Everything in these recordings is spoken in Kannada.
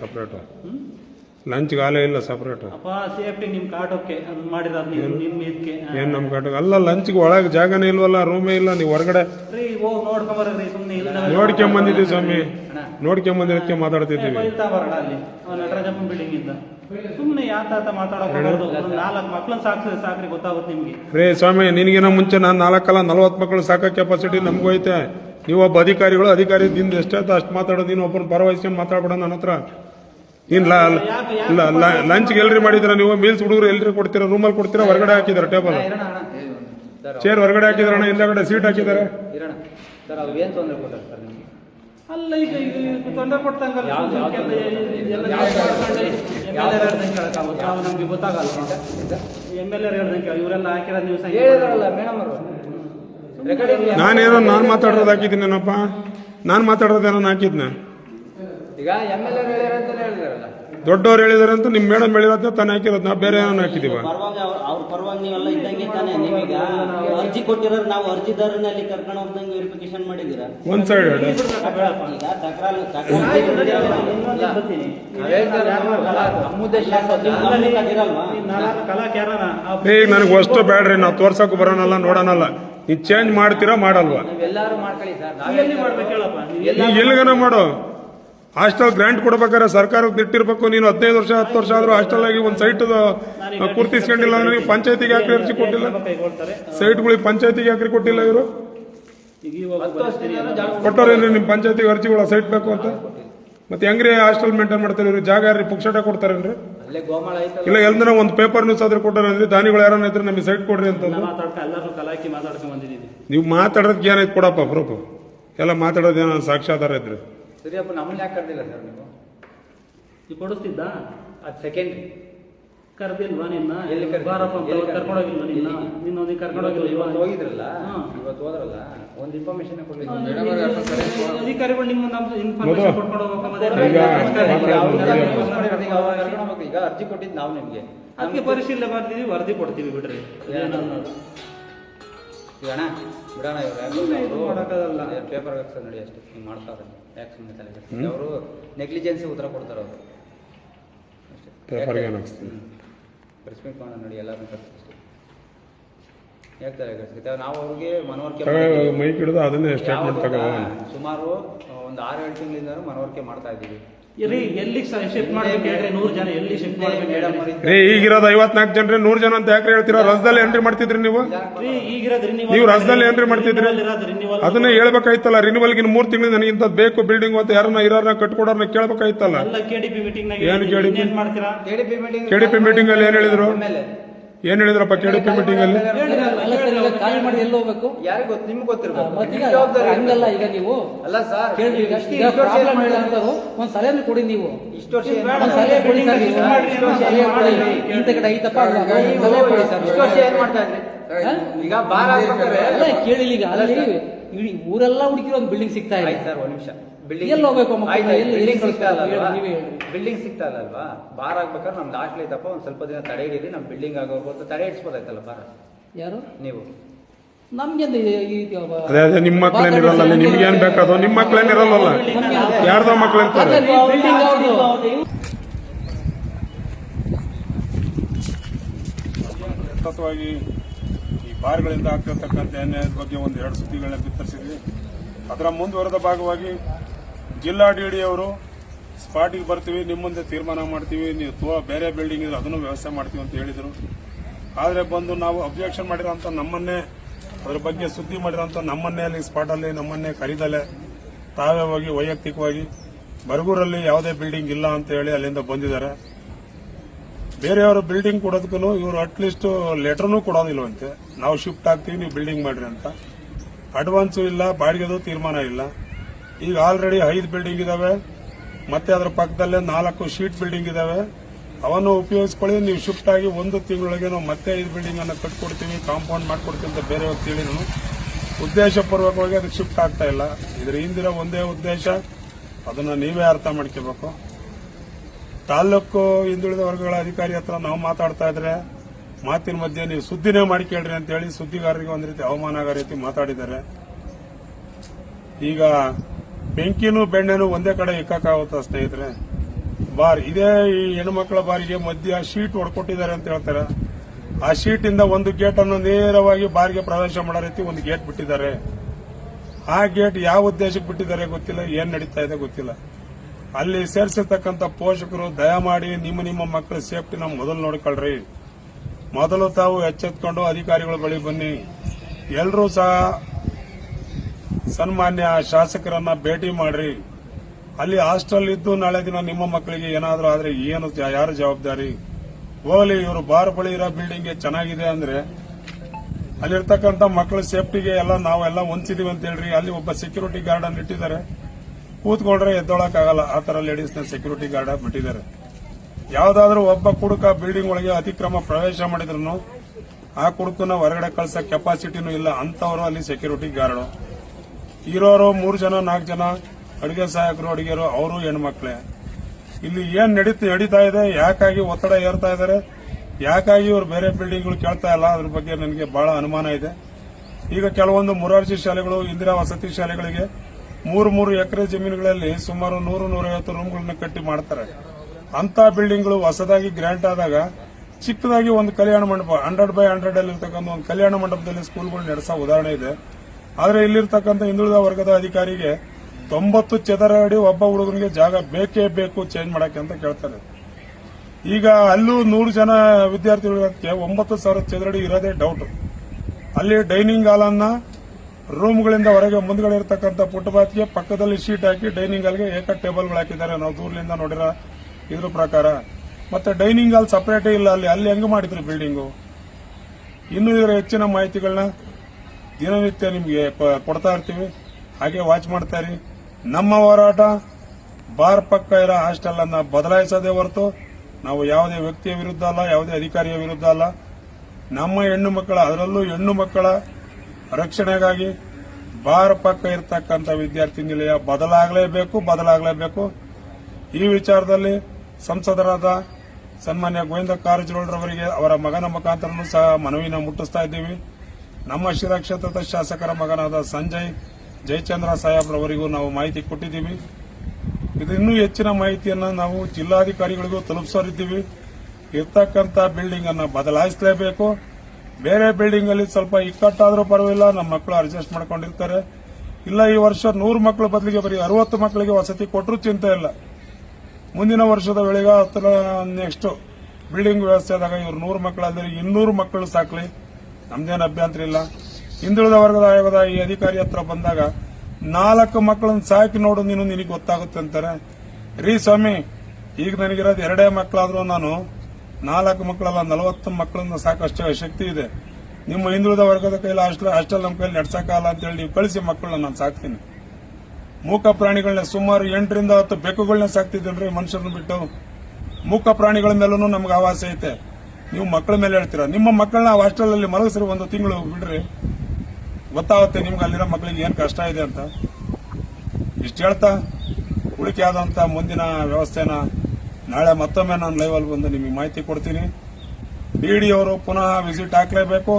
ಸಪ್ರೇಟು ಲಂಚ್ ಗಾಲೇ ಇಲ್ಲ ಸಪ್ರೇಟು ಅಪ್ಪ ಸೇಫ್ಟಿ ನಿಮ್ಮ ಕಾಟೋಕೆ ಅದು ಮಾಡಿರೋದು ನೀವು ನಿಮ್ ಇದಕ್ಕೆ ಏನು ನಮ್ಮ ಕಡೆ ಅಲ್ಲ ಲಂಚ್ಗೆ ಒಳಗೆ ಜಾಗನೇ ಇಲ್ವಲ್ಲ ರೂಮೇ ಇಲ್ಲ ನೀವು ಹೊರಗಡೆ. ರೀ ಹೋಗಿ ನೋಡ್ಕೊಂಬರ್ರಿ ಸುಮ್ಮನೆ ಇಲ್ಲ. ನೋಡ್ಕೊಂಬಂದಿದ್ದೀವಿ ಸ್ವಾಮಿ. ನೋಡ್ಕೊಂಬಂದಿದ್ದಕ್ಕೆ ಮಾತಾಡ್ತಿದ್ದೀವಿ. ಬೈತಾ ಬರೋಣ ಅಲ್ಲಿ. ನಟರಾಜಪ್ಪನ ಬಿಲ್ಡಿಂಗ್ ಇಂದ. ಸುಮ್ಮನೆ ಯಾತಾತ ಮಾತಾಡಕ್ ಹೋಗೋದು? ಒಂದ್ ನಾಲ್ಕು ಮಕ್ಳನ್ನ ಸಾಕ್ಸಿ ಸಾಕ್ರಿ ಗೊತ್ತಾಗುತ್ತೆ ನಿಮ್ಗೆ. ರೇ ಸ್ವಾಮಿ ನಿನಗಿನ ಮುಂಚೆ ನಾನು ನಾಲ್ಕಲ್ಲ ನಲ್ವತ್ತು ಮಕ್ಕಳು ಸಾಕೋ ಕೆಪಾಸಿಟಿ ನಮಗೂ ಐತೆ ನೀವು ಒಬ್ಬ ಅಧಿಕಾರಿಗಳು ಅಧಿಕಾರಿ ದಿಂದ ಎಷ್ಟಾಯ್ತು ಅಷ್ಟು ಮಾತಾಡೋದು ನೀನು ಒಬ್ಬನ ಪರವಹಿಸ್ಕೊಂಡು ಮಾತಾಡ್ಬೇಡ ನನ್ನ ಹತ್ರ. ನೀನು ಲಂಚ್ಗೆ ಎಲ್ರಿ ಮಾಡಿದ್ರ ನೀವು? ಮೀಲ್ಸ್ ಹುಡುಗರು ಎಲ್ರಿ ಕೊಡ್ತೀರಾ? ರೂಮಲ್ಲಿ ಕೊಡ್ತೀರಾ? ಹೊರಗಡೆ ಹಾಕಿದಾರೆ ಟೇಬಲ್ ಚೇರ್ ಹೊರಗಡೆ ಹಾಕಿದಾರಣ ಹಿಂದಗಡೆ ಸೀಟ್ ಹಾಕಿದ್ದಾರೆ ನಿಮಗೆ ಅಲ್ಲ ಈಗ ತೊಂದರೆ ಕೊಡ್ತಂಗಲ್ಲ. ನಮ್ಗೆ ಗೊತ್ತಾಗಲ್ಲ ಎಂ ಎಲ್ ಎರ್ ಹೇಳ್ದಂಗೆ ಇವರೆಲ್ಲ ಹಾಕಿರೋದು ನೀವು ಸಹಿ ಹೇಳಿದಾರಲ್ಲ ಮೇಡಮ್ ಅವರು. ರೆಕಾರ್ಡಿಂಗ್ ನಾನೇನೋ ನಾನು ಮಾತಾಡೋದು ಹಾಕಿದ್ದೀನೇನಪ್ಪ ನಾನು ಮಾತಾಡೋದೇನೋ ಹಾಕಿದ್ನ? ಈಗ ಎಂ ಎಲ್ ಎರ್ ಹೇಳ್ಯಾರ ಅಂತಾನೆ ಹೇಳಿದಾರಲ್ಲ. ದೊಡ್ಡವ್ರು ಹೇಳಿದಾರೆ ಅಂತ ನಿಮ್ಮ ಮೇಡಮ್ ಹೇಳಿದ ತಾನು ಹಾಕಿರೋದು ನಾವು ಬೇರೆ ಏನೋ ಹಾಕಿದೀವ? ಪರವಾಗಿ ಅವ್ರ ಅವ್ರ ಪರವಾಗಿ ನೀವೆಲ್ಲ ಇದ್ದಂಗೆ ತಾನೇ ನೀವೀಗ ಅರ್ಜಿ ಕೊಟ್ಟಿರೋರು ನಾವು ಅರ್ಜಿದಾರನಲ್ಲಿ ಅಲ್ಲಿ ಕರ್ಕೊಂಡು ಹೋಗ್ದಂಗೆ ವೆರಿಫಿಕೇಶನ್ ಮಾಡಿದ್ದೀರಾ? ಒಂದ್ ಸೈಡ್ ಈಗ ತಕರಾರು ಈಗ ನನಗೆ ಅಷ್ಟು ಬೇಡ್ರಿ ನಾವು ತೋರ್ಸಕ್ ಬರೋಣಲ್ಲ ನೋಡೋಣಲ್ಲ ನೀವು ಚೇಂಜ್ ಮಾಡ್ತೀರಾ ಮಾಡಲ್ವಾ? ಎಲ್ಲಾರು ಮಾಡ್ಕೊಳ್ಳಿ ಸರ್. ಎಲ್ಲಿ ಮಾಡ್ಬೇಕು ಹೇಳಪ್ಪ? ಈಗ ಎಲ್ಲಿಗನ ಮಾಡು? ಹಾಸ್ಟೆಲ್ ಗ್ರಾಂಟ್ ಕೊಡ್ಬೇಕಾದ್ರೆ ಸರ್ಕಾರಕ್ಕೆ ಇಟ್ಟಿರ್ಬೇಕು ನೀನು ಹದಿನೈದು ವರ್ಷ ಹತ್ತು ವರ್ಷ ಆದ್ರೂ ಹಾಸ್ಟೆಲ್ ಆಗಿ ಒಂದು ಸೈಟ್ ಗುರ್ತಿಸ್ಕೊಂಡಿಲ್ಲ ಅಂದ್ರೆ ನೀವು ಪಂಚಾಯತಿಗೆ ಯಾಕ್ರಿ ಅರ್ಜಿ ಕೊಟ್ಟಿಲ್ಲ. ಸೈಟ್ಗಳಿಗೆ ಪಂಚಾಯತಿಗೆ ಯಾಕ್ರಿ ಕೊಟ್ಟಿಲ್ಲ ಇವರು. ಕೊಟ್ಟವ್ರೇನ್ರಿ ನಿಮ್ಮ ಪಂಚಾಯತಿಗೆ ಅರ್ಜಿಗಳ ಸೈಟ್ ಬೇಕು ಅಂತ? ಮತ್ತೆ ಹೆಂಗ್ರಿ ಹಾಸ್ಟೆಲ್ ಮೇಂಟೈನ್ ಮಾಡ್ತಾರೆ ಇವ್ರು? ಜಾಗ ರೀ ಪುಕ್ಷಟ ಕೊಡ್ತಾರೇನ್ರಿ ಇಲ್ಲ ಎಲ್ದನ ಒಂದು ಪೇಪರ್ ನ್ಯೂಸ್ ಆದ್ರೆ ಕೊಟ್ಟಾರೆ ದಾನಿಗಳು ಯಾರನ್ನ ಇದ್ರೆ ನಮಗೆ ಸೈಟ್ ಕೊಡ್ರಿ ಅಂತ ನೀವು ಮಾತಾಡೋದಕ್ಕೆ ಏನಾಯ್ತು ಕೊಡಪ್ಪ ಪ್ರೂಫ್? ಎಲ್ಲ ಮಾತಾಡೋದೇನೋ ಸಾಕ್ಷಾಧಾರ ಇದ್ರೆ? ಸರಿಯಪ್ಪ ನಮ್ಮನ್ನ ಯಾಕೆ ಕರೆದಿಲ್ಲ ಸರ್ ನೀವು? ನೀವು ಕೊಡಿಸ್ತಿದ್ದ? ಅದು ಸೆಕೆಂಡ್ರಿ ಕರ್ದಿಲ್ವಾ ನಿನ್ನ? ಎಲ್ಲಿ ಕರ್ದಿಲ್ಲ? ಬಾರಪ್ಪ ಅಂತ ಎಲ್ಲಿ ಕರ್ಕೊಂಡೋಗಿಲ್ವಾ ನಿನ್ನ? ನಿನ್ನೊಂದಿಗೆ ಕರ್ಕೊಂಡೋಗಿಲ್ಲ ಇವತ್ತು ಹೋಗಿದ್ರಲ್ಲ? ಹಾ. ಇವತ್ತು ಹೋದ್ರಲ್ಲ? ಒಂದು ಇನ್ಫಾರ್ಮೇಶನ್ ಕೊಡ್ಲಿಲ್ಲ ಅಧಿಕಾರಿಗಳು ನಿಮ್ಮ ನಮ್ದು ಇನ್ಫಾರ್ಮೇಶನ್ ಕೊಟ್ಕೊಂಡು ಹೋಗ್ಬೇಕು ಮತ್ತೆ ಈಗ ಅರ್ಜಿ ಕೊಟ್ಟಿದ್ದು ನಾವು ನಿಮ್ಗೆ. ಅದಕ್ಕೆ ಪರಿಶೀಲನೆ ಮಾಡ್ತೀವಿ ವರದಿ ಕೊಡ್ತೀವಿ ಬಿಡ್ರಿ. ಈಗ ಅಣ್ಣ ಬಿಡೋಣ ಮಾಡೋಕ್ಕಾಗಲ್ಲ. ಪೇಪರ್ ಹಾಕ್ಸೋದು ನೋಡಿ ಅಷ್ಟೇ ಹಿಂಗೆ ಮಾಡ್ತಾರೆ ಯಾಕೆ ಸುಮ್ಮನೆ ತಲೆ ಕೆಡ್ಸ್ಕೊಳ್ತೀವಿ? ಅವರು ನೆಗ್ಲಿಜೆನ್ಸಿ ಉತ್ತರ ಕೊಡ್ತಾರೆ ಅವರು ಅಷ್ಟೇ ಪೇಪರ್ಗೆ ಏನು ಹಾಕ್ಸ್ತೀವಿ? ಪ್ರೆಸ್ ಮೀಟ್ ಮಾಡೋಣ ನೋಡಿ ಎಲ್ಲರೂ ಕರ್ಸಿ ಅಷ್ಟೇ ಯಾಕೆ ತಲೆ ಕೆಡ್ಸ್ಕೊಳ್ತೀವಿ? ನಾವು ಅವ್ರಿಗೆ ಮನವರಿಕೆ. ಮೈಕ್ ಹಿಡಿದು ಅದನ್ನೇ? ಸುಮಾರು ಒಂದು ಆರು ಏಳು ತಿಂಗಳಿಂದ ಮನವರಿಕೆ ಮಾಡ್ತಾ ಇದ್ದೀವಿ ರೀ ಎಲ್ಲಿ ಶಿಫ್ಟ್ ಮಾಡ್ಬೇಕು ಹೇಳ್ರಿ ನೂರು ಜನ ಎಲ್ಲಿ ಶಿಫ್ಟ್ ಮಾಡ್ಬೇಕು ಮೇಡಮ್ ಹೇಳ್ರಿ. ರೇ ಈಗಿರೋದು ಐವತ್ನಾಲ್ಕು ಜನರೇ ನೂರು ಜನ ಅಂತ ಯಾಕೆ ಹೇಳ್ತೀರಾ? ರಸದಲ್ಲಿ ಎಂಟ್ರಿ ಮಾಡ್ತಿದ್ರಿ ನೀವು? ನೀವು ರಸದಲ್ಲಿ ಎಂಟ್ರಿ ಮಾಡ್ತಿದ್ರಿ? ಅದನ್ನ ಹೇಳ್ಬೇಕಾಯ್ತಲ್ಲ ರಿನಿವಲ್ ಗಿನ್ ಮೂರು ತಿಂಗಳು ನನಗೆ ಇಂಥದ್ದು ಬೇಕು ಬಿಲ್ಡಿಂಗ್ ಅಂತ ಯಾರನ್ನ ಇರೋರ್ನ ಕಟ್ಕೊಡೋರ್ನ ಕೇಳ್ಬೇಕಾಯ್ತಲ್ಲ? ಎಲ್ಲ ಕೆಡಿಪಿ ಮೀಟಿಂಗ್ ಏನು ಕೆಡಿಪಿ ಮೀಟಿಂಗ್ ಕೆಡಿಪಿ ಮೀಟಿಂಗ್ ಅಲ್ಲಿ ಏನ್ ಹೇಳಿದ್ರು? ಏನ್ ಹೇಳಿದ್ರಪ್ಪ ಕೆಡಿಪಿ ಮೀಟಿಂಗ್ ಅಲ್ಲಿ ಅಲ್ಲ? ಸರ್ ಈಗ ಖಾಲಿ ಮಾಡಿ ಎಲ್ಲಿ ಹೋಗ್ಬೇಕು? ಯಾರಿಗೆ ಗೊತ್ತು? ನಿಮ್ಗೆ ಗೊತ್ತಿರ್ಬೇಕು. ನಿಮ್ ಜವಾಬ್ದಾರಿ ಹಂಗಲ್ಲ ಈಗ ನೀವು ಅಲ್ಲ ಸರ್ ಕೇಳಿ ಈಗ ಇಷ್ಟು ಈಗ ಇಷ್ಟು ವರ್ಷ ಏನ್ ಪ್ರಾಬ್ಲಮ್ ಇಲ್ಲ ಮಾಡಿದ್ದಾರೆ? ಅಂತ ಒಂದ್ ಸಲಹೆ ಕೊಡಿ ನೀವು. ಇಷ್ಟು ವರ್ಷ ಏನ್ ಒಂದ್ ಸಲಹೆ ಕೊಡಿ ಸರ್ ನೀವು. ಮಾಡ್ರಿ, ಸಲಹೆ ಕೊಡಿ. ಇಂಥ ಕಡೆ ಐತಪ್ಪ ಅಲ್ಲ, ಒಂದ್ ಸಲಹೆ ಕೊಡಿ ಸರ್. ಇಷ್ಟು ವರ್ಷ ಏನ್ ಮಾಡ್ತಾ ಇದ್ರಿ? ಹಾ? ಈಗ ಬಾರ್ ಹಾಕ್ಬೇಕಾದ್ರೆ ಅಲ್ಲ ಕೇಳಿಲ್ಲ ಈಗ ಅಲ್ಲಿ ಇಡೀ ಊರೆಲ್ಲ ಹುಡುಕಿರೋ ಒಂದು ಬಿಲ್ಡಿಂಗ್ ಸಿಗ್ತಾ ಇದೆ. ಆಯ್ತು ಸರ್ ಒಂದ್ ನಿಮಿಷ. ಎಲ್ಲಿ ಹೋಗ್ಬೇಕು ಮಕ್ಕಳು? ಎಲ್ಲಿ- ಎಲ್ಲಿ ಬಿಲ್ಡಿಂಗ್ ಸಿಗ್ತಾ ಕಳ್ಸ್ಬೇಕು? ಅಲ್ವಾ ನೀವೇ ಬಿಲ್ಡಿಂಗ್ ಸಿಗ್ತಾ ಅಲ್ವಾ ಬಾರ್ ಆಗ್ಬೇಕಾದ್ರೆ ನಮ್ದು ದಾಖಲೆ ತಪ್ಪ ಒಂದ್ ಸ್ವಲ್ಪ ದಿನ ತಡೆ ಹಿಡೀರಿ ನಮ್ ಬಿಲ್ಡಿಂಗ್ ಆಗೋಗ್ಬೋದು ತಡೆ ಹಿಡಿಸ್ಬೋದಾಯ್ತಲ್ಲ ಬಾರ? ಯಾರು? ನೀವು. ನಮ್ಗೆ ಅದೇ ಅದೇ ನಿಮ್ಮ ಮಕ್ಳೇನಿರಲ್ಲ ನಿಮ್ಗೆ ಏನ್ ಬೇಕಾದೋ ನಿಮ್ಮ ಮಕ್ಳೇನಿರಲ್ಲ ಯಾರ್ದೋ ಮಕ್ಕಳು ಇರ್ತಾರೆ. ಬಿಲ್ಡಿಂಗ್ ಸತತವಾಗಿ ಈ ಬಾರ್ಗಳಿಂದ ಆಗ್ತಿರ್ತಕ್ಕಂಥ ಅನ್ಯಾಯದ ಬಗ್ಗೆ ಒಂದು ಎರಡು ಸುದ್ದಿಗಳನ್ನ ಬಿತ್ತರಿಸಿದ್ವಿ. ಅದರ ಮುಂದುವರೆದ ಭಾಗವಾಗಿ ಜಿಲ್ಲಾ ಡಿ ಡಿ ಅವರು ಸ್ಪಾಟಿಗೆ ಬರ್ತೀವಿ ನಿಮ್ಮ ಮುಂದೆ ತೀರ್ಮಾನ ಮಾಡ್ತೀವಿ, ನೀವು ತೋ ಬೇರೆ ಬಿಲ್ಡಿಂಗ್ ಇದ್ರೆ ಅದನ್ನು ವ್ಯವಸ್ಥೆ ಮಾಡ್ತೀವಿ ಅಂತ ಹೇಳಿದರು. ಆದರೆ ಬಂದು ನಾವು ಅಬ್ಜೆಕ್ಷನ್ ಮಾಡಿರೋಂಥ ನಮ್ಮನ್ನೇ, ಅದ್ರ ಬಗ್ಗೆ ಸುದ್ದಿ ಮಾಡಿರೋಂಥ ನಮ್ಮನ್ನೇ ಅಲ್ಲಿ ಸ್ಪಾಟಲ್ಲಿ, ನಮ್ಮನ್ನೇ ಕರೀದಲೆ. ತಾವೇ ಹೋಗಿ ವೈಯಕ್ತಿಕವಾಗಿ, ಬರಗೂರಲ್ಲಿ ಯಾವುದೇ ಬಿಲ್ಡಿಂಗ್ ಇಲ್ಲ ಅಂತ ಹೇಳಿ ಅಲ್ಲಿಂದ ಬಂದಿದ್ದಾರೆ. ಬೇರೆಯವರು ಬಿಲ್ಡಿಂಗ್ ಕೊಡೋದಕ್ಕೂ ಇವರು ಅಟ್ಲೀಸ್ಟ್ ಲೆಟರ್ನೂ ಕೊಡೋದಿಲ್ವಂತೆ. ನಾವು ಶಿಫ್ಟ್ ಆಗ್ತೀವಿ, ನೀವು ಬಿಲ್ಡಿಂಗ್ ಮಾಡ್ರಿ ಅಂತ. ಅಡ್ವಾನ್ಸು ಇಲ್ಲ, ಬಾಡಿಗೆದು ತೀರ್ಮಾನ ಇಲ್ಲ. ಈಗ ಆಲ್ರೆಡಿ ಐದು ಬಿಲ್ಡಿಂಗ್ ಇದಾವೆ. ಮತ್ತೆ ಅದರ ಪಕ್ಕದಲ್ಲೇ ನಾಲ್ಕು ಶೀಟ್ ಬಿಲ್ಡಿಂಗ್ ಇದಾವೆ. ಅವನ್ನು ಉಪಯೋಗಿಸ್ಕೊಳ್ಳಿ. ನೀವು ಶಿಫ್ಟ್ ಆಗಿ ಒಂದು ತಿಂಗಳೊಳಗೆ ನಾವು ಮತ್ತೆ ಐದು ಬಿಲ್ಡಿಂಗ್ ಅನ್ನು ಕಟ್ಕೊಡ್ತೀವಿ ಕಾಂಪೌಂಡ್ ಮಾಡ್ಕೊಡ್ತೀವಿ ಅಂತ ಬೇರೆಯವ್ರು ನಾನು. ಉದ್ದೇಶಪೂರ್ವಕವಾಗಿ ಅದಕ್ಕೆ ಶಿಫ್ಟ್ ಆಗ್ತಾ ಇಲ್ಲ. ಇದ್ರ ಹಿಂದಿರೋ ಒಂದೇ ಉದ್ದೇಶ, ಅದನ್ನ ನೀವೇ ಅರ್ಥ ಮಾಡ್ಕೋಬೇಕು. ತಾಲ್ಲೂಕು ಹಿಂದುಳಿದ ವರ್ಗಗಳ ಅಧಿಕಾರಿ ಹತ್ರ ನಾವು ಮಾತಾಡ್ತಾ ಇದ್ರೆ, ಮಾತಿನ ಮಧ್ಯೆ ನೀವು ಸುದ್ದಿನೇ ಮಾಡಿಕೇಳ್ರಿ ಅಂತ ಹೇಳಿ ಸುದ್ದಿಗಾರರಿಗೆ ಒಂದು ರೀತಿ ಅವಮಾನ ಆಗೋ ರೀತಿ ಮಾತಾಡಿದ್ದಾರೆ. ಈಗ ಬೆಂಕಿನೂ ಬೆಣ್ಣೆನೂ ಒಂದೇ ಕಡೆ ಇಕ್ಕಾಕಾಗುತ್ತ ಸ್ನೇಹಿತರೆ. ಬಾರ್, ಇದೇ ಈ ಹೆಣ್ಮಕ್ಳ ಬಾರಿಗೆ ಮಧ್ಯ ಶೀಟ್ ಹೊಡ್ಕೊಟ್ಟಿದ್ದಾರೆ ಅಂತ ಹೇಳ್ತಾರೆ. ಆ ಶೀಟ್ ಇಂದ ಒಂದು ಗೇಟ್ ಅನ್ನು ನೇರವಾಗಿ ಬಾರಿಗೆ ಪ್ರವೇಶ ಮಾಡೋ ರೀತಿ ಒಂದು ಗೇಟ್ ಬಿಟ್ಟಿದ್ದಾರೆ. ಆ ಗೇಟ್ ಯಾವ ಉದ್ದೇಶಕ್ಕೆ ಬಿಟ್ಟಿದ್ದಾರೆ ಗೊತ್ತಿಲ್ಲ, ಏನ್ ನಡೀತಾ ಇದೆ ಗೊತ್ತಿಲ್ಲ. ಅಲ್ಲಿ ಸೇರಿಸಿರ್ತಕ್ಕಂಥ ಪೋಷಕರು, ದಯಮಾಡಿ ನಿಮ್ಮ ನಿಮ್ಮ ಮಕ್ಕಳ ಸೇಫ್ಟಿನ ಮೊದಲು ನೋಡ್ಕೊಳ್ರಿ. ಮೊದಲು ತಾವು ಎಚ್ಚೆತ್ಕೊಂಡು ಅಧಿಕಾರಿಗಳ ಬಳಿ ಬನ್ನಿ. ಎಲ್ಲರೂ ಸಹ ಸನ್ಮಾನ್ಯ ಶಾಸಕರನ್ನ ಭೇಟಿ ಮಾಡ್ರಿ. ಅಲ್ಲಿ ಹಾಸ್ಟೆಲ್ ಇದ್ದು ನಾಳೆ ದಿನ ನಿಮ್ಮ ಮಕ್ಕಳಿಗೆ ಏನಾದರೂ ಆದರೆ ಏನು ಯಾರು ಜವಾಬ್ದಾರಿ? ಹೋಗ್ಲಿ, ಇವರು ಬಾರ್ ಬಳಿ ಇರೋ ಬಿಲ್ಡಿಂಗ್ ಚೆನ್ನಾಗಿದೆ ಅಂದ್ರೆ ಅಲ್ಲಿರ್ತಕ್ಕಂಥ ಮಕ್ಕಳ ಸೇಫ್ಟಿಗೆ ಎಲ್ಲ ನಾವೆಲ್ಲ ಹೊಂಚಿದೀವಿ ಅಂತ ಹೇಳ್ರಿ. ಅಲ್ಲಿ ಒಬ್ಬ ಸೆಕ್ಯೂರಿಟಿ ಗಾರ್ಡ್ ಅನ್ನು ಇಟ್ಟಿದ್ದಾರೆ. ಕೂತ್ಕೊಂಡ್ರೆ ಎದ್ದೊಳಕ್ಕಾಗಲ್ಲ. ಆ ತರ ಲೇಡೀಸ್ನ ಸೆಕ್ಯೂರಿಟಿ ಗಾರ್ಡ್ ಬಿಟ್ಟಿದ್ದಾರೆ. ಯಾವ್ದಾದ್ರೂ ಒಬ್ಬ ಕುಡುಕ ಬಿಲ್ಡಿಂಗ್ ಒಳಗೆ ಅತಿಕ್ರಮ ಪ್ರವೇಶ ಮಾಡಿದ್ರು ಆ ಕುಡುಕನ ಹೊರಗಡೆ ಕಳ್ಸೋ ಕೆಪಾಸಿಟಿನೂ ಇಲ್ಲ. ಅಂತವರು ಅಲ್ಲಿ ಸೆಕ್ಯೂರಿಟಿ ಗಾರ್ಡ್ ಇರೋರು ಮೂರು ಜನ, ನಾಲ್ಕು ಜನ, ಅಡುಗೆ ಸಹಾಯಕರು ಅಡುಗೆರು ಅವರು ಹೆಣ್ಮಕ್ಳೆ. ಇಲ್ಲಿ ಏನ್ ನಡೀತಾ ನಡೀತಾ ಇದೆ? ಯಾಕಾಗಿ ಒತ್ತಡ ಏರ್ತಾ ಇದ್ದಾರೆ ಯಾಕಾಗಿ ಇವರು ಬೇರೆ ಬಿಲ್ಡಿಂಗ್ಗಳು ಕೇಳ್ತಾ ಇಲ್ಲ? ಅದ್ರ ಬಗ್ಗೆ ನನಗೆ ಬಹಳ ಅನುಮಾನ ಇದೆ. ಈಗ ಕೆಲವೊಂದು ಮುರಾರ್ಜಿ ಶಾಲೆಗಳು, ಇಂದಿರಾ ವಸತಿ ಶಾಲೆಗಳಿಗೆ ಮೂರು ಮೂರು ಎಕರೆ ಜಮೀನುಗಳಲ್ಲಿ ಸುಮಾರು ನೂರು ನೂರೈವತ್ತು ರೂಮ್ಗಳನ್ನ ಕಟ್ಟಿ ಮಾಡ್ತಾರೆ. ಅಂತ ಬಿಲ್ಡಿಂಗ್ಗಳು ಹೊಸದಾಗಿ ಗ್ರಾಂಟ್ ಆದಾಗ ಚಿಕ್ಕದಾಗಿ ಒಂದು Kalyana Mantapa hundred by hundred ಅಲ್ಲಿ ಇರ್ತಕ್ಕಂಥ ಒಂದು ಕಲ್ಯಾಣ ಮಂಟಪದಲ್ಲಿ ಸ್ಕೂಲ್ಗಳು ನಡೆಸೋ ಉದಾಹರಣೆ ಇದೆ. ಆದ್ರೆ ಇಲ್ಲಿರ್ತಕ್ಕಂಥ ಹಿಂದುಳಿದ ವರ್ಗದ ಅಧಿಕಾರಿಗೆ ತೊಂಬತ್ತು ಚದರ ಅಡಿ ಒಬ್ಬ ಹುಡುಗನಿಗೆ ಜಾಗ ಬೇಕೇ ಬೇಕು ಚೇಂಜ್ ಮಾಡಕ್ಕೆ ಅಂತ ಕೇಳ್ತಾರೆ. ಈಗ ಅಲ್ಲೂ ನೂರು ಜನ ವಿದ್ಯಾರ್ಥಿಗಳಿಗೆ ಒಂಬತ್ತು ಸಾವಿರ ಚದರಡಿ ಇರೋದೇ ಡೌಟ್ ಅಲ್ಲಿ ಡೈನಿಂಗ್ ಹಾಲ್ ಅನ್ನ ರೂಮ್ಗಳಿಂದ ಹೊರಗೆ ಮುಂದ್ಗಡೆ ಇರತಕ್ಕಂಥ ಫುಟ್ಪಾತ್ಗೆ ಪಕ್ಕದಲ್ಲಿ ಶೀಟ್ ಹಾಕಿ ಡೈನಿಂಗ್ ಹಾಲ್ಗೆ ಏಕ ಟೇಬಲ್ಗಳು ಹಾಕಿದ್ದಾರೆ. ನಾವು ದೂರದಿಂದ ನೋಡಿರೋ ಇದ್ರ ಪ್ರಕಾರ. ಮತ್ತೆ ಡೈನಿಂಗ್ ಹಾಲ್ ಸಪರೇಟೇ ಇಲ್ಲ ಅಲ್ಲಿ. ಅಲ್ಲಿ ಹೆಂಗ್ ಮಾಡಿದ್ರು ಬಿಲ್ಡಿಂಗು ಇನ್ನೂ ಇದರ ಹೆಚ್ಚಿನ ಮಾಹಿತಿಗಳನ್ನ ದಿನನಿತ್ಯ ನಿಮಗೆ ಕೊಡ್ತಾ ಇರ್ತೀವಿ. ಹಾಗೆ ವಾಚ್ ಮಾಡ್ತಾ ಇರಿ. ನಮ್ಮ ಹೋರಾಟ ಬಾರ್ ಪಕ್ಕ ಇರೋ ಹಾಸ್ಟೆಲ್ ಅನ್ನ ಬದಲಾಯಿಸೋದೇ ಹೊರತು ನಾವು ಯಾವುದೇ ವ್ಯಕ್ತಿಯ ವಿರುದ್ಧ ಅಲ್ಲ, ಯಾವುದೇ ಅಧಿಕಾರಿಯ ವಿರುದ್ಧ ಅಲ್ಲ. ನಮ್ಮ ಹೆಣ್ಣು ಮಕ್ಕಳ, ಅದರಲ್ಲೂ ಹೆಣ್ಣು ಮಕ್ಕಳ ರಕ್ಷಣೆಗಾಗಿ ಬಾರ್ ಪಕ್ಕ ಇರತಕ್ಕಂಥ ವಿದ್ಯಾರ್ಥಿ ನಿಲಯ ಬದಲಾಗಲೇಬೇಕು ಬದಲಾಗಲೇಬೇಕು. ಈ ವಿಚಾರದಲ್ಲಿ ಸಂಸದರಾದ ಸನ್ಮಾನ್ಯ ಗೋವಿಂದ ಕಾರಜೋಳರವರಿಗೆ ಅವರ ಮಗನ ಮುಖಾಂತರನೂ ಸಹ ಮನವಿನ ಮುಟ್ಟಿಸ್ತಾ ಇದ್ದೀವಿ. ನಮ್ಮ ಶಿರಾ ಕ್ಷೇತ್ರದ ಶಾಸಕರ ಮಗನಾದ ಸಂಜಯ್ ಜಯಚಂದ್ರ ಸಾಹೇಬ್ರವರಿಗೂ ನಾವು ಮಾಹಿತಿ ಕೊಟ್ಟಿದ್ದೀವಿ. ಇದು ಹೆಚ್ಚಿನ ಮಾಹಿತಿಯನ್ನು ನಾವು ಜಿಲ್ಲಾಧಿಕಾರಿಗಳಿಗೂ ತಲುಪಿಸೋರಿದ್ದೀವಿ. ಇರ್ತಕ್ಕಂಥ ಬಿಲ್ಡಿಂಗ್ ಅನ್ನು ಬದಲಾಯಿಸಲೇಬೇಕು. ಬೇರೆ ಬಿಲ್ಡಿಂಗ್ ಅಲ್ಲಿ ಸ್ವಲ್ಪ ಇಕ್ಕಟ್ಟಾದರೂ ಪರವಾಗಿಲ್ಲ, ನಮ್ಮ ಮಕ್ಕಳು ಅಡ್ಜಸ್ಟ್ ಮಾಡ್ಕೊಂಡಿರ್ತಾರೆ. ಇಲ್ಲ, ಈ ವರ್ಷ ನೂರು ಮಕ್ಕಳ ಬದಲಿಗೆ ಬರೀ ಅರವತ್ತು ಮಕ್ಕಳಿಗೆ ವಸತಿ ಕೊಟ್ಟರೂ ಚಿಂತೆ ಇಲ್ಲ. ಮುಂದಿನ ವರ್ಷದ ವೇಳೆಗೆ ಹತ್ತಿರ ನೆಕ್ಸ್ಟ್ ಬಿಲ್ಡಿಂಗ್ ವ್ಯವಸ್ಥೆ ಆದಾಗ ಇವರು ನೂರು ಮಕ್ಕಳಾದ್ರೆ ಇನ್ನೂರು ಮಕ್ಕಳು ಸಾಕ್ಲಿ. ನಮ್ದೇನು ಅಭ್ಯಂತರ ಇಲ್ಲ. ಹಿಂದುಳಿದ ವರ್ಗದ ಆಯೋಗದ ಈ ಅಧಿಕಾರಿ ಹತ್ರ ಬಂದಾಗ, ನಾಲ್ಕು ಮಕ್ಕಳನ್ನ ಸಾಕಿ ನೋಡು ನೀನು, ನಿನಗೆ ಗೊತ್ತಾಗುತ್ತೆ ಅಂತಾರೆ. ರೀ ಸ್ವಾಮಿ, ಈಗ ನನಗಿರೋದು ಎರಡೇ ಮಕ್ಕಳಾದ್ರೂ ನಾನು ನಾಲ್ಕು ಮಕ್ಕಳಲ್ಲ, ನಲವತ್ತು ಮಕ್ಕಳನ್ನ ಸಾಕಷ್ಟು ಶಕ್ತಿ ಇದೆ. ನಿಮ್ಮ ಹಿಂದುಳಿದ ವರ್ಗದ ಕೈಲಿ ಹಾಸ್ಟೆಲ್ ಹಾಸ್ಟೆಲ್ ನಮ್ಮ ಕೈಲಿ ಅಂತ ಹೇಳಿ ನೀವು ಕಳಿಸಿ ಮಕ್ಕಳನ್ನ, ನಾನು ಸಾಕ್ತೀನಿ. ಮೂಕ ಪ್ರಾಣಿಗಳನ್ನ ಸುಮಾರು ಎಂಟರಿಂದ ಹತ್ತು ಬೆಕ್ಕುಗಳನ್ನ ಸಾಕ್ತಿದ್ದೀನ್ರಿ ಮನುಷ್ಯರನ್ನ ಬಿಟ್ಟು. ಮೂಕ ಪ್ರಾಣಿಗಳ ಮೇಲೂ ನಮ್ಗೆ ಆವಾಸ ಐತೆ. ನೀವು ಮಕ್ಕಳ ಮೇಲೆ ಹೇಳ್ತೀರಾ? ನಿಮ್ಮ ಮಕ್ಕಳನ್ನ ಹಾಸ್ಟೆಲ್ ಅಲ್ಲಿ ಮಲಗಿಸ್ರಿ ಒಂದು ತಿಂಗಳು ಬಿಡ್ರಿ. ಗೊತ್ತಾಗುತ್ತೆ ನಿಮ್ಗೆ ಅಲ್ಲಿರೋ ಮಕ್ಕಳಿಗೆ ಏನು ಕಷ್ಟ ಇದೆ ಅಂತ. ಇಷ್ಟು ಹೇಳ್ತಾ, ಉಳಿಕೆ ಆದಂತ ಮುಂದಿನ ವ್ಯವಸ್ಥೆನ ನಾಳೆ ಮತ್ತೊಮ್ಮೆ ನಾನು ಲೈವಲ್ಲಿ ಬಂದು ನಿಮಗೆ ಮಾಹಿತಿ ಕೊಡ್ತೀನಿ. ಡಿಡಿ ಅವರು ಪುನಃ ವಿಸಿಟ್ ಹಾಕಲೇಬೇಕು.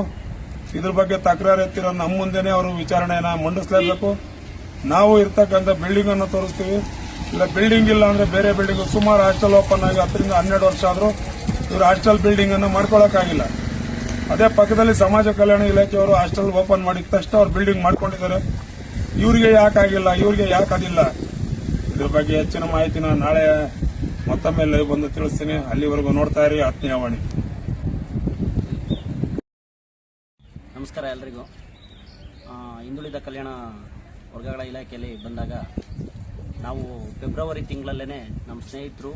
ಇದ್ರ ಬಗ್ಗೆ ತಕರಾರು ಎತ್ತಿರೋ ನಮ್ಮ ಮುಂದೆನೆ ಅವರು ವಿಚಾರಣೆನ ಮಂಡಿಸಲೇಬೇಕು. ನಾವು ಇರ್ತಕ್ಕಂಥ ಬಿಲ್ಡಿಂಗ್ ಅನ್ನು ತೋರಿಸ್ತೀವಿ. ಇಲ್ಲ ಬಿಲ್ಡಿಂಗ್ ಇಲ್ಲ ಅಂದ್ರೆ ಬೇರೆ ಬಿಲ್ಡಿಂಗ್ ಸುಮಾರು ಹಾಸ್ಟೆಲ್ ಓಪನ್ ಆಗಿ ಹತ್ತರಿಂದ ಹನ್ನೆರಡು ವರ್ಷ ಆದರೂ ಇವರು ಹಾಸ್ಟೆಲ್ ಬಿಲ್ಡಿಂಗ್ ಅನ್ನು ಮಾಡ್ಕೊಳಕ್ಕಾಗಿಲ್ಲ. ಅದೇ ಪಕ್ಕದಲ್ಲಿ ಸಮಾಜ ಕಲ್ಯಾಣ ಇಲಾಖೆಯವರು ಹಾಸ್ಟೆಲ್ ಓಪನ್ ಮಾಡಿದ ತಕ್ಷಣ ಅವ್ರು ಬಿಲ್ಡಿಂಗ್ ಮಾಡ್ಕೊಂಡಿದ್ದಾರೆ. ಇವರಿಗೆ ಯಾಕಾಗಿಲ್ಲ ಇವರಿಗೆ ಯಾಕೆ ಅದಿಲ್ಲ? ಇದ್ರ ಬಗ್ಗೆ ಹೆಚ್ಚಿನ ಮಾಹಿತಿನ ನಾಳೆ ಮತ್ತೊಮ್ಮೆ ಲೈವ್ ಬಂದು ತಿಳಿಸ್ತೀನಿ. ಅಲ್ಲಿವರೆಗೂ ನೋಡ್ತಾ ಇರಿ ಆತ್ಮೀಯವಾಣಿ ನಮಸ್ಕಾರ ಎಲ್ರಿಗೂ. ಹಿಂದುಳಿದ ಕಲ್ಯಾಣ ವರ್ಗಗಳ ಇಲಾಖೆಯಲ್ಲಿ ಬಂದಾಗ ನಾವು ಫೆಬ್ರವರಿ ತಿಂಗಳಲ್ಲೇ ನಮ್ಮ ಸ್ನೇಹಿತರು,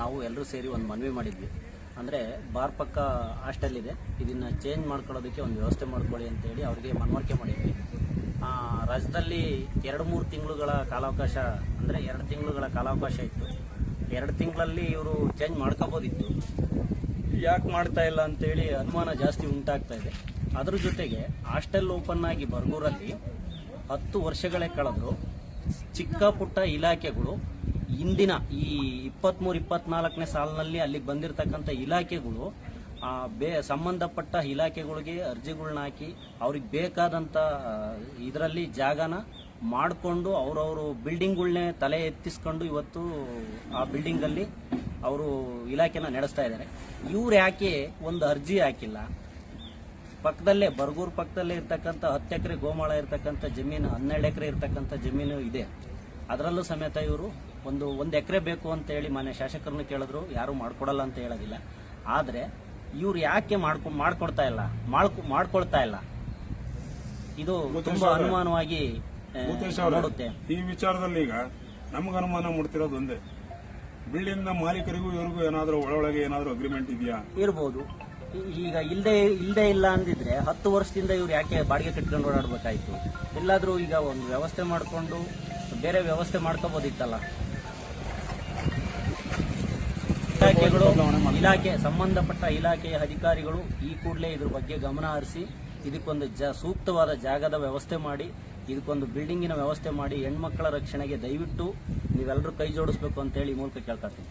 ನಾವು ಎಲ್ಲರೂ ಸೇರಿ ಒಂದು ಮನವಿ ಮಾಡಿದ್ವಿ. ಅಂದರೆ ಬಾರ್ ಪಕ್ಕ ಹಾಸ್ಟೆಲ್ ಇದೆ. ಇದನ್ನು ಚೇಂಜ್ ಮಾಡ್ಕೊಳ್ಳೋದಕ್ಕೆ ಒಂದು ವ್ಯವಸ್ಥೆ ಮಾಡ್ಕೊಳ್ಳಿ ಅಂತೇಳಿ ಅವ್ರಿಗೆ ಮನವರಿಕೆ ಮಾಡಿದ್ವಿ. ರಾಜ್ಯದಲ್ಲಿ ಎರಡು ಮೂರು ತಿಂಗಳುಗಳ ಕಾಲಾವಕಾಶ, ಅಂದರೆ ಎರಡು ತಿಂಗಳುಗಳ ಕಾಲಾವಕಾಶ ಇತ್ತು. ಎರಡು ತಿಂಗಳಲ್ಲಿ ಇವರು ಚೇಂಜ್ ಮಾಡ್ಕೋಬೋದಿತ್ತು. ಯಾಕೆ ಮಾಡ್ತಾ ಇಲ್ಲ ಅಂತೇಳಿ ಅನುಮಾನ ಜಾಸ್ತಿ ಉಂಟಾಗ್ತಾ ಇದೆ. ಅದ್ರ ಜೊತೆಗೆ ಹಾಸ್ಟೆಲ್ ಓಪನ್ ಆಗಿ ಬರ್ಗೂರಲ್ಲಿ ಹತ್ತು ವರ್ಷಗಳೇ ಕಳೆದ್ರು. ಚಿಕ್ಕ ಪುಟ್ಟ ಇಲಾಖೆಗಳು ಇಂದಿನ ಈ ಇಪ್ಪತ್ಮೂರು ಇಪ್ಪತ್ನಾಲ್ಕನೇ ಸಾಲಿನಲ್ಲಿ ಅಲ್ಲಿಗೆ ಬಂದಿರತಕ್ಕಂಥ ಇಲಾಖೆಗಳು ಆ, ಬೇ ಸಂಬಂಧಪಟ್ಟ ಇಲಾಖೆಗಳಿಗೆ ಅರ್ಜಿಗಳನ್ನ ಹಾಕಿ ಅವ್ರಿಗೆ ಬೇಕಾದಂಥ ಇದರಲ್ಲಿ ಜಾಗನ ಮಾಡಿಕೊಂಡು ಅವರವರು ಬಿಲ್ಡಿಂಗ್ಗಳನ್ನೇ ತಲೆ ಎತ್ತಿಸ್ಕೊಂಡು ಇವತ್ತು ಆ ಬಿಲ್ಡಿಂಗಲ್ಲಿ ಅವರು ಇಲಾಖೆನ ನಡೆಸ್ತಾ ಇದ್ದಾರೆ. ಇವ್ರು ಯಾಕೆ ಒಂದು ಅರ್ಜಿ ಹಾಕಿಲ್ಲ? ಪಕ್ಕದಲ್ಲೇ ಬರ್ಗೂರು ಪಕ್ಕದಲ್ಲೇ ಇರ್ತಕ್ಕಂಥ ಹತ್ತು ಎಕರೆ ಗೋಮಾಳ ಇರ್ತಕ್ಕಂಥ ಜಮೀನು ಹನ್ನೆರಡು ಎಕರೆ ಇರ್ತಕ್ಕಂಥ ಜಮೀನು ಇದೆ. ಅದರಲ್ಲೂ ಸಮೇತ ಇವರು ಒಂದು ಒಂದು ಎಕರೆ ಬೇಕು ಅಂತ ಹೇಳಿ ಮಾನ್ಯ ಶಾಸಕರನ್ನು ಕೇಳಿದ್ರು ಯಾರು ಮಾಡ್ಕೊಡಲ್ಲ ಅಂತ ಹೇಳೋದಿಲ್ಲ. ಆದರೆ ಇವ್ರು ಯಾಕೆ ಮಾಡ್ಕೊ ಮಾಡ್ಕೊಡ್ತಾ ಇಲ್ಲ? ಮಾಡ್ಕೊ ಮಾಡ್ಕೊಳ್ತಾ ಇಲ್ಲ. ಇದು ತುಂಬಾ ಅನುಮಾನವಾಗಿ ನೋಡುತ್ತೆ. ಈ ವಿಚಾರದಲ್ಲಿ ಈಗ ನಮ್ಗೆ ಅನುಮಾನ ಮೂಡ್ತಿರೋದು ಒಂದೇ. ಬಿಲ್ಡಿಂಗ್ನ ಮಾಲೀಕರಿಗೂ ಇವರಿಗೂ ಏನಾದ್ರೂ ಒಳೊಳಗೆ ಏನಾದ್ರೂ ಅಗ್ರಿಮೆಂಟ್ ಇದೆಯಾ? ಇರ್ಬೋದು. ಈಗ ಇಲ್ಲದೆ ಇಲ್ಲದೆ ಇಲ್ಲ ಅಂದಿದ್ರೆ ಹತ್ತು ವರ್ಷದಿಂದ ಇವ್ರು ಯಾಕೆ ಬಾಡಿಗೆ ಕಟ್ಕೊಂಡು ಓಡಾಡ್ಬೇಕಾಯ್ತು? ಎಲ್ಲಾದ್ರೂ ಈಗ ಒಂದು ವ್ಯವಸ್ಥೆ ಮಾಡಿಕೊಂಡು ಬೇರೆ ವ್ಯವಸ್ಥೆ ಮಾಡ್ಕೋಬೋದಿತ್ತಲ್ಲ? ಇಲಾಖೆಗಳು ಇಲಾಖೆ ಸಂಬಂಧಪಟ್ಟ ಇಲಾಖೆಯ ಅಧಿಕಾರಿಗಳು ಈ ಕೂಡಲೇ ಇದ್ರ ಬಗ್ಗೆ ಗಮನ ಹರಿಸಿ ಇದಕ್ಕೊಂದು ಜ ಸೂಕ್ತವಾದ ಜಾಗದ ವ್ಯವಸ್ಥೆ ಮಾಡಿ ಇದಕ್ಕೊಂದು ಬಿಲ್ಡಿಂಗಿನ ವ್ಯವಸ್ಥೆ ಮಾಡಿ ಹೆಣ್ಮಕ್ಕಳ ರಕ್ಷಣೆಗೆ ದಯವಿಟ್ಟು ನೀವೆಲ್ಲರೂ ಕೈ ಜೋಡಿಸ್ಬೇಕು ಅಂತ ಹೇಳಿ ಈ ಮೂಲಕ ಕೇಳ್ಕೊತೀನಿ